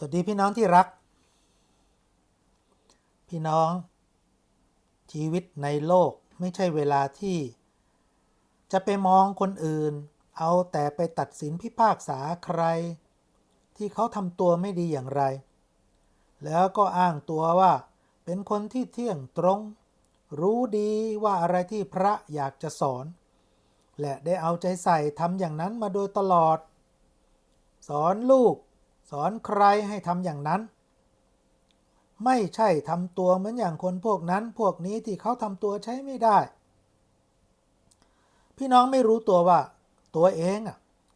สวัสดีพี่น้องที่รัก พี่น้องชีวิตในโลกไม่ใช่เวลาที่ จะไปมองคนอื่น เอาแต่ไปตัดสินพิพากษาใคร ที่เขาทำตัวไม่ดีอย่างไร แล้วก็อ้างตัวว่า เป็นคนที่เที่ยงตรง รู้ดีว่าอะไรที่พระอยากจะสอน และได้เอาใจใส่ทำอย่างนั้นมาโดยตลอด สอนลูก สอนใครให้ทำอย่างนั้น ไม่ใช่ทำตัวเหมือนอย่างคนพวกนั้นพวกนี้ที่เขาทำตัวใช้ไม่ได้ พี่น้องไม่รู้ตัวว่า ตัวเอง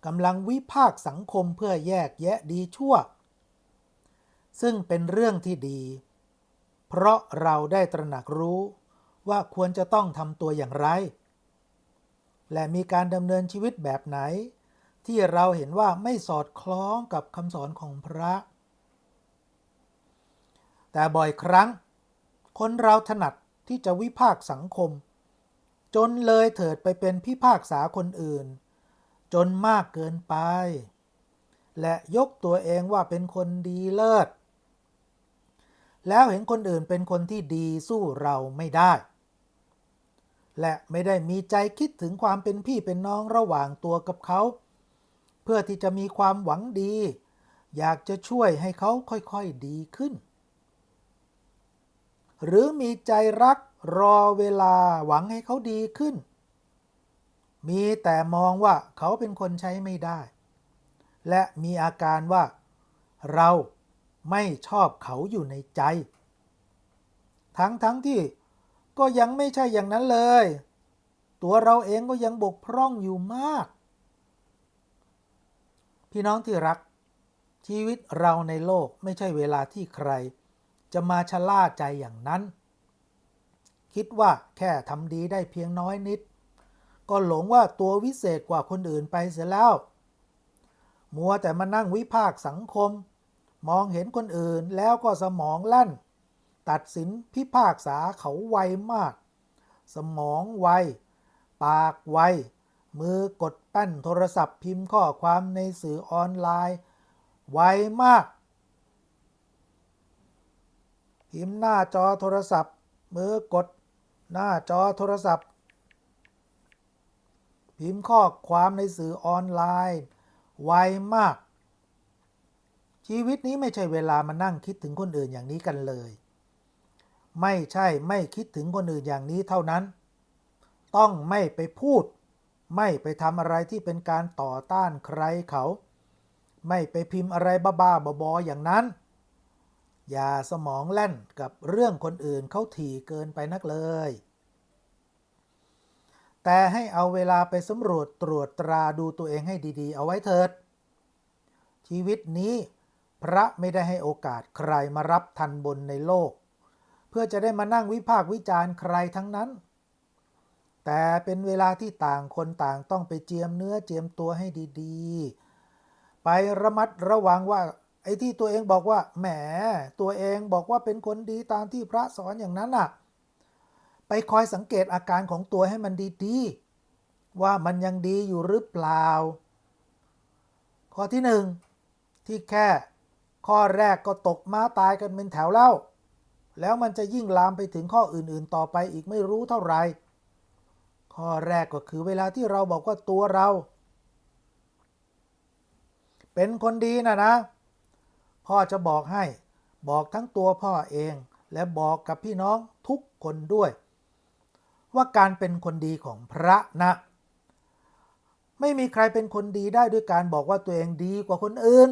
กำลังวิพากษ์สังคมเพื่อแยกแยะดีชั่ว ซึ่งเป็นเรื่องที่ดี เพราะเราได้ตระหนักรู้ว่าควรจะต้องทำตัวอย่างไร และมีการดำเนินชีวิตแบบไหน ที่เราเห็นว่าไม่สอดคล้องกับคำสอนของพระ แต่บ่อยครั้ง คนเราถนัดที่จะวิพากษ์สังคม จนเลยเถิดไปเป็นพิพากษาคนอื่น จนมากเกินไป และยกตัวเองว่าเป็นคนดีเลิศ แล้วเห็นคนอื่นเป็นคนที่ดีสู้เราไม่ได้ และไม่ได้มีใจคิดถึงความเป็นพี่เป็นน้องระหว่างตัวกับเขา เพื่อที่จะมีความหวังดี อยากจะช่วยให้เขาค่อยๆดีขึ้น หรือมีใจรักรอเวลาหวังให้เขาดีขึ้น มีแต่มองว่าเขาเป็นคนใช้ไม่ได้ และมีอาการว่า เราไม่ชอบเขาอยู่ในใจ ทั้งทั้งที่ก็ยังไม่ใช่อย่างนั้นเลย ตัวเราเองก็ยังบกพร่องอยู่มาก พี่น้องที่รัก ชีวิตเราในโลกไม่ใช่เวลาที่ใคร จะมาชะล่าใจอย่างนั้น คิดว่าแค่ทำดีได้เพียงน้อยนิด ก็หลงว่าตัววิเศษกว่าคนอื่นไปเสียแล้ว มัวแต่มานั่งวิพากษ์สังคม มองเห็นคนอื่นแล้วก็สมองลั่น ตัดสินพิพากษาเขาไวมาก สมองไว ปากไว มือกดแป้นโทรศัพท์พิมพ์ข้อความในสื่อออนไลน์ ไวมาก พิมพ์หน้าจอโทรศัพท์ มือกดหน้าจอโทรศัพท์ พิมพ์ข้อความในสื่อออนไลน์ ไวมาก ชีวิตนี้ไม่ใช่เวลามานั่งคิดถึงคนอื่นอย่างนี้กันเลย ไม่ใช่ไม่คิดถึงคนอื่นอย่างนี้เท่านั้น ต้องไม่ไปพูด ไม่ไปทำอะไรที่เป็นการต่อต้านใครเขา ไม่ไปพิมพ์อะไรบ้าๆบอๆอย่างนั้น อย่าสมองแล่นกับเรื่องคนอื่นเขาถี่เกินไปนักเลย แต่ให้เอาเวลาไปสำรวจตรวจตราดูตัวเองให้ดีๆ เอาไว้เถิด ชีวิตนี้พระไม่ได้ให้โอกาสใครมารับทันบนในโลก เพื่อจะได้มานั่งวิพากษ์วิจารณ์ใครทั้งนั้น แต่เป็นเวลาที่ต่างคนต่างต้องไปเจียมเนื้อเจียมตัวให้ดีๆ ไประมัดระวังว่า ไอ้ที่ตัวเองบอกว่า แหม ตัวเองบอกว่าเป็นคนดีตามที่พระสอนอย่างนั้นน่ะ ไปคอยสังเกตอาการของตัวให้มันดีๆ ว่ามันยังดีอยู่หรือเปล่า ข้อที่หนึ่งที่แค่ข้อแรกก็ตกม้าตายกันเป็นแถวแล้ว แล้วมันจะยิ่งลามไปถึงข้ออื่นๆต่อไปอีกไม่รู้เท่าไหร่ ข้อแรกก็คือเวลาที่เราบอกว่าตัวเรา เป็นคนดีนะนะ พ่อจะบอกให้บอกทั้งตัวพ่อเองและบอกกับพี่น้องทุกคนด้วย ว่าการเป็นคนดีของพระนะ ไม่มีใครเป็นคนดีได้ด้วยการบอกว่าตัวเองดีกว่าคนอื่น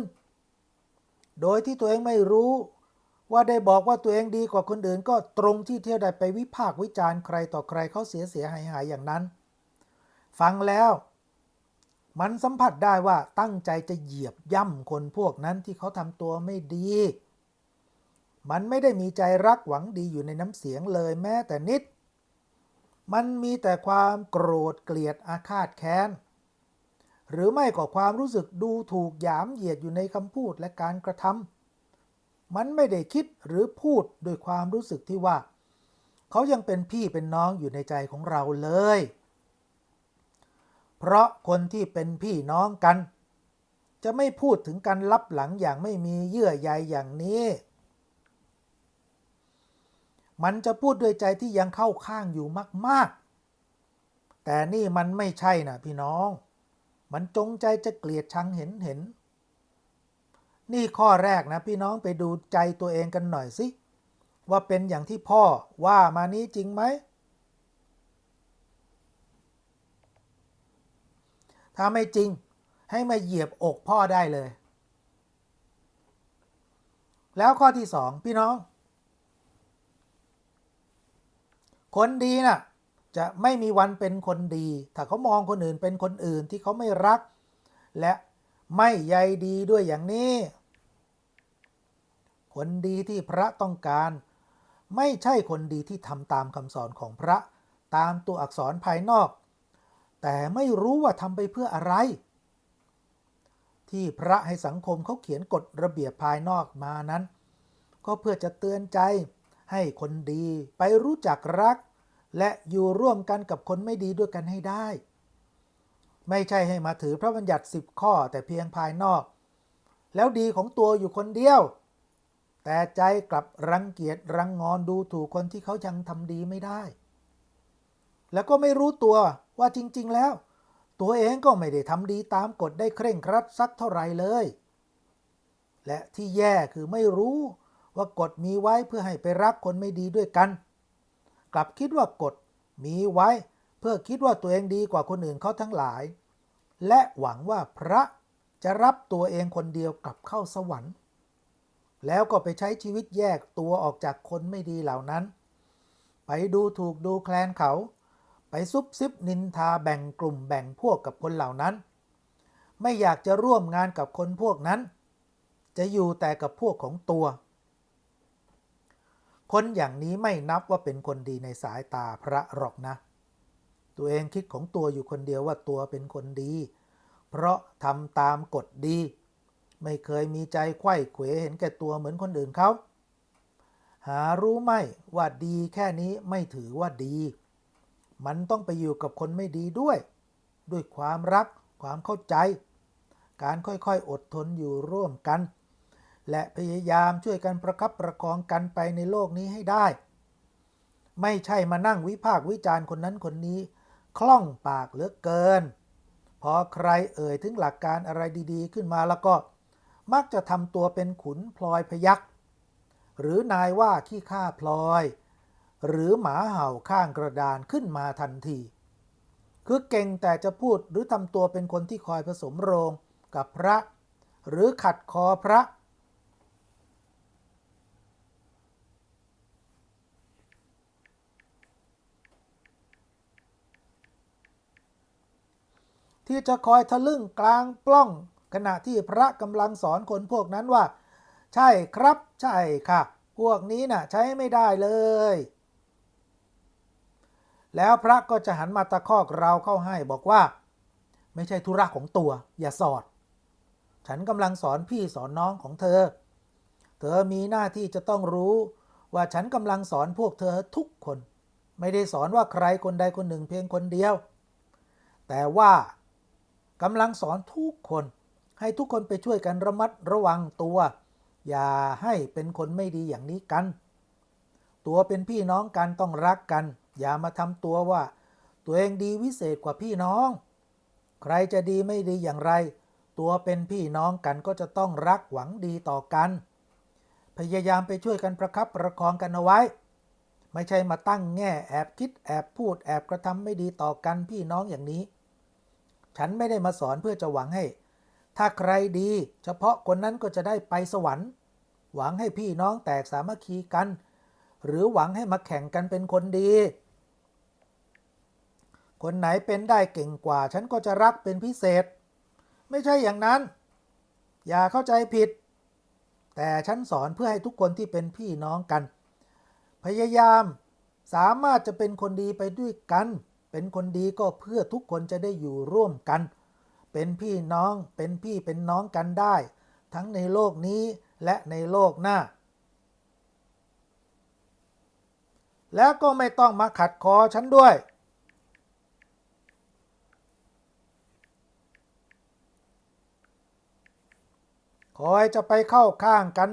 โดยที่ตัวเองไม่รู้ ว่าได้บอกว่าตัวเองดีกว่าคนอื่นก็ตรงที่เที่ยวได้ไปวิพากษ์วิจารณ์ใครต่อใครเขาเสียเสียหายหายอย่างนั้น ฟังแล้ว มันสัมผัสได้ว่าตั้งใจจะเหยียบย่ำคนพวกนั้นที่เขาทำตัวไม่ดี มันไม่ได้มีใจรักหวังดีอยู่ในน้ำเสียงเลยแม้แต่นิด มันมีแต่ความโกรธเกลียดอาฆาตแค้น หรือไม่ก็ความรู้สึกดูถูกหยามเหยียดอยู่ในคำพูดและการกระทำ มันไม่ได้คิดหรือพูดโดยความรู้สึกที่ว่า เขายังเป็นพี่เป็นน้องอยู่ในใจของเราเลย เพราะคนที่เป็นพี่น้องกัน จะไม่พูดถึงการลับหลังอย่างไม่มีเยื่อใยอย่างนี้ มันจะพูดด้วยใจที่ยังเข้าข้างอยู่มาก ๆ แต่นี่มันไม่ใช่นะพี่น้อง มันจงใจจะเกลียดชังเห็นเห็น นี่ข้อแรกนะพี่น้องไปดูใจตัวเองกันหน่อยสิ ว่าเป็นอย่างที่พ่อว่ามานี้จริงไหม ถ้าไม่จริงให้มาเหยียบอกพ่อได้เลย แล้วข้อที่สองพี่น้อง คนดีน่ะจะไม่มีวันเป็นคนดี ถ้าเขามองคนอื่นเป็นคนอื่นที่เขาไม่รัก และไม่ใยดีด้วยอย่างนี้ คนดีที่พระต้องการ ไม่ใช่คนดีที่ทำตามคำสอนของพระตามตัวอักษรภายนอก แต่ไม่รู้ว่าทำไปเพื่ออะไร ที่พระให้สังคมเขาเขียนกฎระเบียบภายนอกมานั้น ก็เพื่อจะเตือนใจให้คนดีไปรู้จักรัก และอยู่ร่วมกันกับคนไม่ดีด้วยกันให้ได้ ไม่ใช่ให้มาถือพระบัญญัติสิบข้อแต่เพียงภายนอก แล้วดีของตัวอยู่คนเดียว แต่ใจกลับรังเกียจรังงอนดูถูกคนที่เขายังทำดีไม่ได้ แล้วก็ไม่รู้ตัวว่าจริง ๆ แล้ว ตัวเองก็ไม่ได้ทำดีตามกฎได้เคร่งครัดสักเท่าไหร่เลย และที่แย่คือไม่รู้ว่ากฎมีไว้เพื่อให้ไปรักคนไม่ดีด้วยกัน กลับคิดว่ากฎมีไว้ เพื่อคิดว่าตัวเองดีกว่าคนอื่นเขาทั้งหลาย และหวังว่าพระจะรับตัวเองคนเดียวกลับเข้าสวรรค์ แล้วก็ไปใช้ชีวิตแยกตัวออกจากคนไม่ดีเหล่านั้น ไปดูถูกดูแคลนเขา ไปซุบซิบนินทาแบ่งกลุ่มแบ่งพวกกับคนเหล่านั้น ไม่อยากจะร่วมงานกับคนพวกนั้น จะอยู่แต่กับพวกของตัว คนอย่างนี้ไม่นับว่าเป็นคนดีในสายตาพระหรอกนะ ตัวเองคิดของตัวอยู่คนเดียวว่าตัวเป็นคนดี เพราะทำตามกฎดี ไม่เคยมีใจไขว้เขวเห็นแก่ตัวเหมือนคนอื่นเขาหารู้ไหมว่าดีแค่นี้ไม่ถือว่าดี มันต้องไปอยู่กับคนไม่ดีด้วย ด้วยความรักความเข้าใจ การค่อยๆอดทนอยู่ร่วมกัน และพยายามช่วยกันประคับประคองกันไปในโลกนี้ให้ได้ ไม่ใช่มานั่งวิพากษ์วิจารณ์คนนั้นคนนี้ คล่องปากเหลือเกิน พอใครเอ่ยถึงหลักการอะไรดีๆ ขึ้นมาแล้วก็ มักจะทำตัวเป็นขุนพลอยพยักหรือนายว่าขี้ข้าพลอย หรือหมาเห่าข้างกระดานขึ้นมาทันที คือเก่งแต่จะพูดหรือทำตัวเป็นคนที่คอยผสมโรงกับพระ หรือขัดคอพระ ที่จะคอยทะลึ่งกลางปล้อง ขณะที่พระกำลังสอนคนพวกนั้นว่า ใช่ครับ ใช่ค่ะ พวกนี้น่ะใช้ไม่ได้เลย แล้วพระก็จะหันมาตะคอกเราเข้าให้บอกว่า ไม่ใช่ธุระของตัว อย่าสอด ฉันกำลังสอนพี่สอนน้องของเธอ เธอมีหน้าที่จะต้องรู้ว่าฉันกำลังสอนพวกเธอทุกคน ไม่ได้สอนว่าใครคนใดคนหนึ่งเพียงคนเดียว แต่ว่ากำลังสอนทุกคน ให้ทุกคนไปช่วยกันระมัดระวังตัว อย่าให้เป็นคนไม่ดีอย่างนี้กัน ตัวเป็นพี่น้องกันต้องรักกัน อย่ามาทำตัวว่า ตัวเองดีวิเศษกว่าพี่น้อง ใครจะดีไม่ดีอย่างไร ตัวเป็นพี่น้องกันก็จะต้องรักหวังดีต่อกัน พยายามไปช่วยกันประคับประคองกันเอาไว้ ไม่ใช่มาตั้งแง่แอบคิดแอบพูดแอบกระทำไม่ดีต่อกันพี่น้องอย่างนี้ ฉันไม่ได้มาสอนเพื่อจะหวังให้ ถ้าใครดี เฉพาะคนนั้นก็จะได้ไปสวรรค์ หวังให้พี่น้องแตกสามัคคีกัน หรือหวังให้มาแข่งกันเป็นคนดี คนไหนเป็นได้เก่งกว่า ฉันก็จะรักเป็นพิเศษ ไม่ใช่อย่างนั้น อย่าเข้าใจผิด แต่ฉันสอนเพื่อให้ทุกคนที่เป็นพี่น้องกัน พยายามสามารถจะเป็นคนดีไปด้วยกัน เป็นคนดีก็เพื่อทุกคนจะได้อยู่ร่วมกัน เป็นพี่น้องเป็นพี่เป็นน้องกันได้ ทั้งในโลกนี้และในโลกหน้า แล้วก็ไม่ต้องมาขัดคอฉันด้วย คอยจะไปเข้าข้างกัน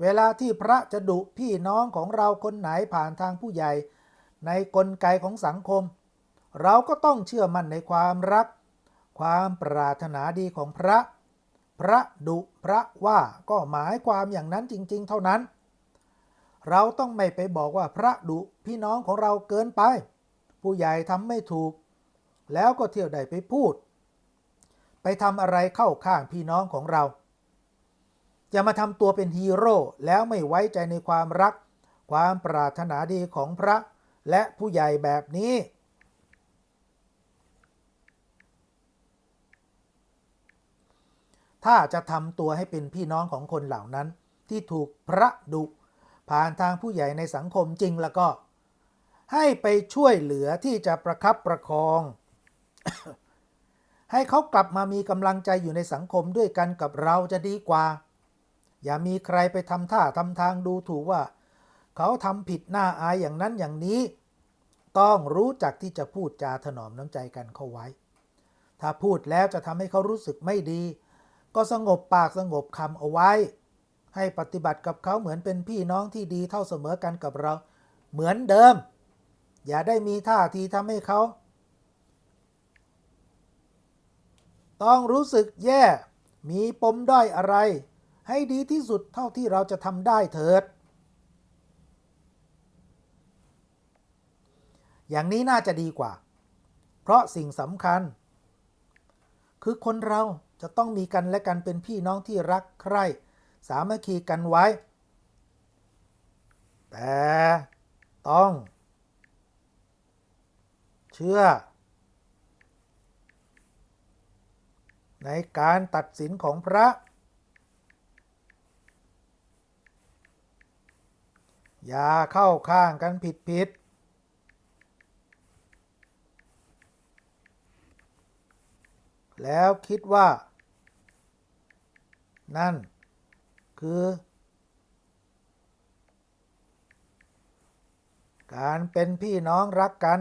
เวลาที่พระจะดุพี่น้องของเราคนไหนผ่านทางผู้ใหญ่ ในกลไกของสังคม เราก็ต้องเชื่อมั่นในความรัก ความปรารถนาดีของพระ พระดุพระว่าก็หมายความอย่างนั้นจริง ๆ เท่านั้น เราต้องไม่ไปบอกว่าพระดุพี่น้องของเราเกินไป ผู้ใหญ่ทำไม่ถูก แล้วก็เที่ยวใดไปพูด ไปทำอะไรเข้าข้างพี่น้องของเราจะมาทำตัวเป็นฮีโร่แล้วไม่ไว้ใจในความรัก ความปรารถนาดีของพระ และผู้ใหญ่แบบนี้ ถ้าจะทำตัวให้เป็นพี่น้องของคนเหล่านั้น ที่ถูกพระดุ ผ่านทางผู้ใหญ่ในสังคมจริงแล้วก็ ให้ไปช่วยเหลือที่จะประคับประคอง ให้เขากลับมามีกำลังใจอยู่ในสังคมด้วยกันกับเราจะดีกว่า อย่ามีใครไปทำท่าทำทางดูถูกว่า เขาทำผิดหน้าอายอย่างนั้นอย่างนี้ ต้องรู้จักที่จะพูดจาถนอมน้ำใจกันเข้าไว้ ถ้าพูดแล้วจะทำให้เขารู้สึกไม่ดี ก็สงบปากสงบคำเอาไว้ ให้ปฏิบัติกับเขาเหมือนเป็นพี่น้องที่ดีเท่าเสมอกันกับเรา เหมือนเดิม อย่าได้มีท่าทีทำให้เขา ต้องรู้สึกแย่ มีปมด้อยอะไร ให้ดีที่สุดเท่าที่เราจะทำได้เถิด อย่างนี้น่าจะดีกว่า เพราะสิ่งสำคัญ คือคนเราจะต้องมีกันและกันเป็นพี่น้องที่รักใคร่ สามัคคีกันไว้ แต่ต้อง เชื่อ ในการตัดสินของพระ อย่าเข้าข้างกันผิดผิด แล้วคิดว่า นั่น คือ การเป็นพี่น้องรักกัน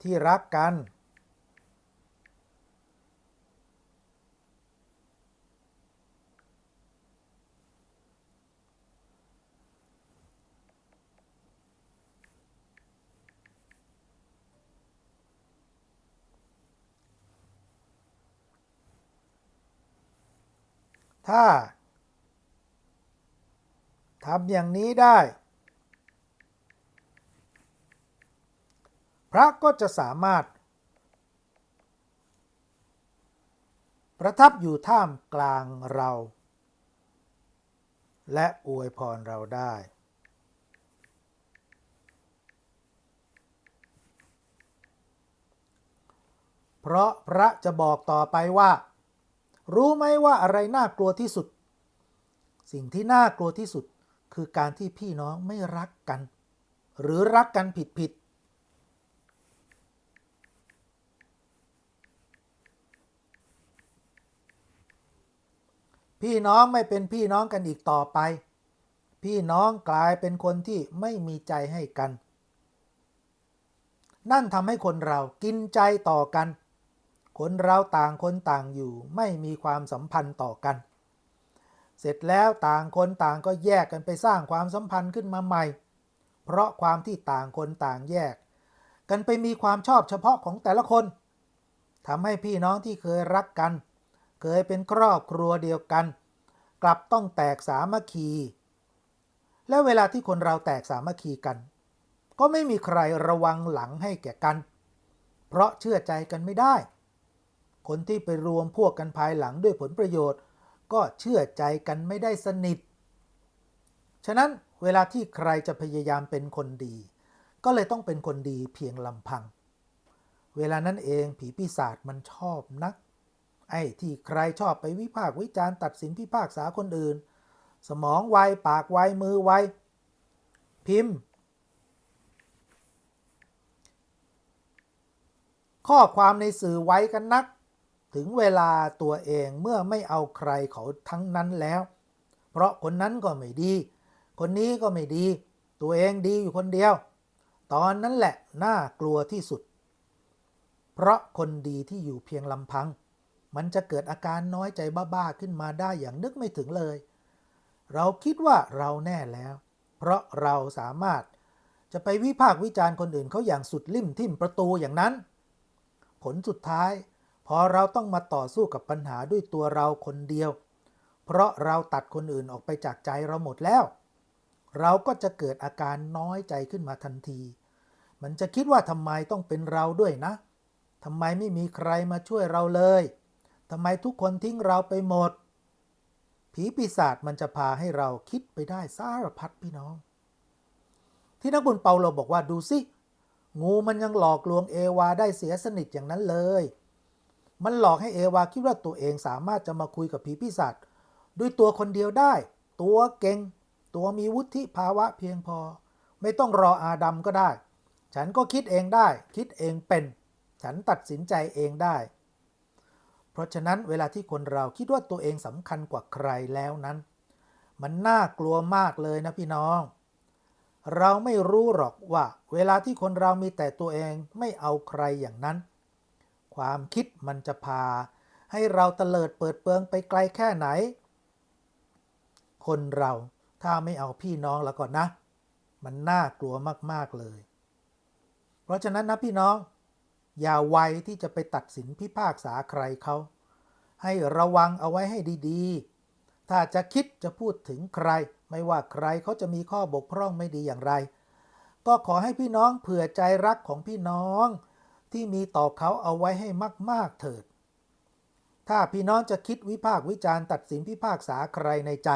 ที่รักกัน ถ้าทำอย่างนี้ได้ พระก็จะสามารถ ประทับอยู่ท่ามกลางเรา และอวยพรเราได้ เพราะพระจะบอกต่อไปว่า รู้ไหมว่าอะไรน่ากลัวที่สุด สิ่งที่น่ากลัวที่สุดคือการที่พี่น้องไม่รักกัน หรือรักกันผิดผิดพี่น้องไม่เป็นพี่น้องกันอีกต่อไป พี่น้องกลายเป็นคนที่ไม่มีใจให้กัน นั่นทำให้คนเรากินใจต่อกัน คนเราต่างคนต่างอยู่ไม่มีความสัมพันธ์ต่อกัน เสร็จแล้วต่างคนต่างก็แยกกันไปสร้างความสัมพันธ์ขึ้นมาใหม่ เพราะความที่ต่างคนต่างแยก กันไปมีความชอบเฉพาะของแต่ละคนทำให้พี่น้องที่เคยรักกัน เคยเป็นครอบครัวเดียวกัน กลับต้องแตกสามัคคี และเวลาที่คนเราแตกสามัคคีกัน ก็ไม่มีใครระวังหลังให้แก่กัน เพราะเชื่อใจกันไม่ได้ คนที่ไปรวมพวกกันภายหลังด้วยผลประโยชน์ ก็เชื่อใจกันไม่ได้สนิท ฉะนั้นเวลาที่ใครจะพยายามเป็นคนดี ก็เลยต้องเป็นคนดีเพียงลำพัง เวลานั้นเองผีปีศาจมันชอบนัก ไอ้ที่ใครชอบไปวิพากษ์วิจารณ์ตัดสินพิพากษาคนอื่น สมองไวปากไวมือไวพิมพ์ ข้อความในสื่อไว้กันนัก ถึงเวลาตัวเองเมื่อไม่เอาใครเขาทั้งนั้นแล้ว เพราะคนนั้นก็ไม่ดี คนนี้ก็ไม่ดี ตัวเองดีอยู่คนเดียว ตอนนั้นแหละน่ากลัวที่สุด เพราะคนดีที่อยู่เพียงลำพัง มันจะเกิดอาการน้อยใจบ้าๆขึ้นมาได้อย่างนึกไม่ถึงเลย เราคิดว่าเราแน่แล้ว เพราะเราสามารถจะไปวิพากษ์วิจารณ์คนอื่นเขาอย่างสุดลิ่มทิ่มประตูอย่างนั้น ผลสุดท้าย พอเราต้องมาต่อสู้กับปัญหาด้วยตัวเราคนเดียว เพราะเราตัดคนอื่นออกไปจากใจเราหมดแล้ว เราก็จะเกิดอาการน้อยใจขึ้นมาทันที มันจะคิดว่าทำไมต้องเป็นเราด้วยนะทำไมไม่มีใครมาช่วยเราเลยทำไมทุกคนทิ้งเราไปหมด ผีปีศาจมันจะพาให้เราคิดไปได้สารพัดพี่น้อง ที่นักบุญเปาโลบอกว่าดูสิ งูมันยังหลอกลวงเอวาได้เสียสนิทอย่างนั้นเลย มันหลอกให้เอวาคิดว่าตัวเองสามารถจะมาคุยกับผีปีศาจด้วยตัวคนเดียวได้ ตัวเก่ง ตัวมีวุฒิภาวะเพียงพอ ไม่ต้องรออาดัมก็ได้ ฉันก็คิดเองได้ คิดเองเป็น ฉันตัดสินใจเองได้ เพราะฉะนั้นเวลาที่คนเราคิดว่าตัวเองสำคัญกว่าใครแล้วนั้น มันน่ากลัวมากเลยนะพี่น้อง เราไม่รู้หรอกว่า เวลาที่คนเรามีแต่ตัวเองไม่เอาใครอย่างนั้น ความคิดมันจะพา ให้เราเตลิดเปิดเปืองไปไกลแค่ไหน คนเราถ้าไม่เอาพี่น้องแล้วก็นะ มันน่ากลัวมากๆเลย เพราะฉะนั้นนะพี่น้อง อย่าไวที่จะไปตัดสินพิพากษาใครเขาให้ระวังเอาไว้ให้ดีๆ ถ้าจะคิดจะพูดถึงใคร ไม่ว่าใครเขาจะมีข้อบกพร่องไม่ดีอย่างไร ก็ขอให้พี่น้องเผื่อใจรักของพี่น้อง ที่มีต่อเขาเอาไว้ให้มาก ๆ เถิด ถ้าพี่น้องจะคิดวิพากษ์วิจารณ์ตัดสินพิพากษาใครในใจ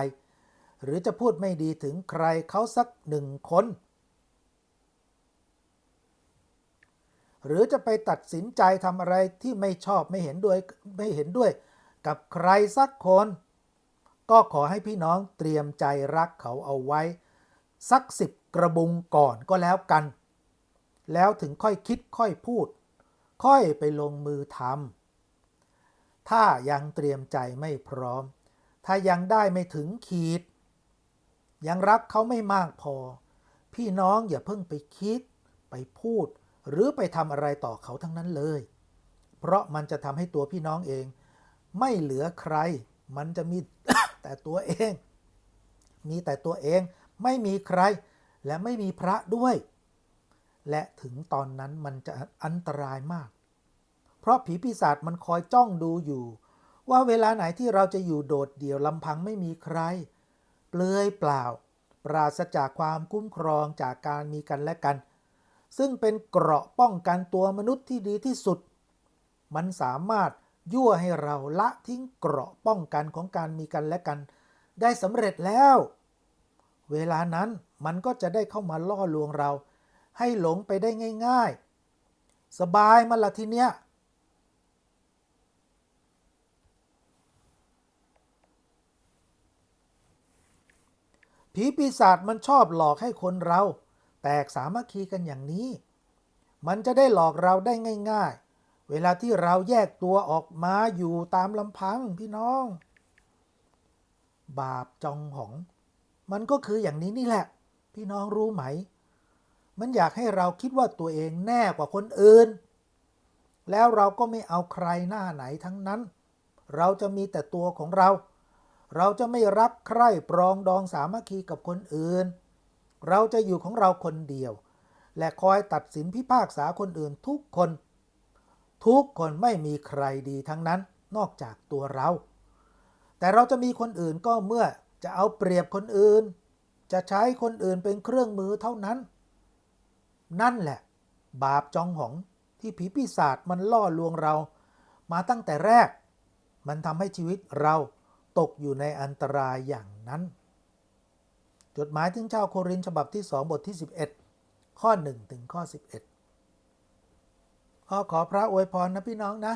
หรือจะพูดไม่ดีถึงใครเขาสักหนึ่งคน หรือจะไปตัดสินใจทำอะไรที่ไม่ชอบไม่เห็นด้วยไม่เห็นด้วย กับใครสักคน ก็ขอให้พี่น้องเตรียมใจรักเขาเอาไว้ สักสิบกระบุงก่อนก็แล้วกันแล้วถึงค่อยคิดค่อยพูด ค่อยไปลงมือทำถ้ายังเตรียมใจไม่พร้อม ถ้ายังได้ไม่ถึงขีด ยังรักเขาไม่มากพอ พี่น้องอย่าเพิ่งไปคิด ไปพูด หรือไปทำอะไรต่อเขาทั้งนั้นเลย เพราะมันจะทำให้ตัวพี่น้องเอง ไม่เหลือใคร มันจะมีแต่ตัวเอง มีแต่ตัวเอง ไม่มีใคร และไม่มีพระด้วย และถึงตอนนั้นมันจะอันตรายมาก เพราะผีปีศาจมันคอยจ้องดูอยู่ ว่าเวลาไหนที่เราจะอยู่โดดเดี่ยวลำพังไม่มีใคร เปลือยเปล่า ปราศจากความคุ้มครองจากการมีกันและกัน ซึ่งเป็นเกราะป้องกันตัวมนุษย์ที่ดีที่สุด มันสามารถยั่วให้เราละทิ้งเกราะป้องกันของการมีกันและกัน ได้สำเร็จแล้ว เวลานั้นมันก็จะได้เข้ามาล่อลวงเรา ให้หลงไปได้ง่าย ๆ สบายมาละทีเนี้ยผีปีศาจมันชอบหลอกให้คนเรา แตกสามัคคีกันอย่างนี้ มันจะได้หลอกเราได้ง่าย ๆ เวลาที่เราแยกตัวออกมาอยู่ตามลำพังพี่น้อง บาปจองหอง มันก็คืออย่างนี้นี่แหละ พี่น้องรู้ไหม มันอยากให้เราคิดว่าตัวเองแน่กว่าคนอื่น แล้วเราก็ไม่เอาใครหน้าไหนทั้งนั้น เราจะมีแต่ตัวของเรา เราจะไม่รักใคร่ปรองดองสามัคคีกับคนอื่น เราจะอยู่ของเราคนเดียว และคอยตัดสินพิพากษาคนอื่นทุกคน ทุกคนไม่มีใครดีทั้งนั้นนอกจากตัวเรา แต่เราจะมีคนอื่นก็เมื่อจะเอาเปรียบคนอื่น จะใช้คนอื่นเป็นเครื่องมือเท่านั้น นั่นแหละ บาปจองหองที่ผีปีศาจมันล่อลวงเรา มาตั้งแต่แรก มันทำให้ชีวิตเราตกอยู่ในอันตรายอย่างนั้น จดหมายถึงชาวโครินฉบับที่ 2 บทที่ 11 ข้อ 1 ถึงข้อ 11ขอขอพระอวยพรนะพี่น้องนะ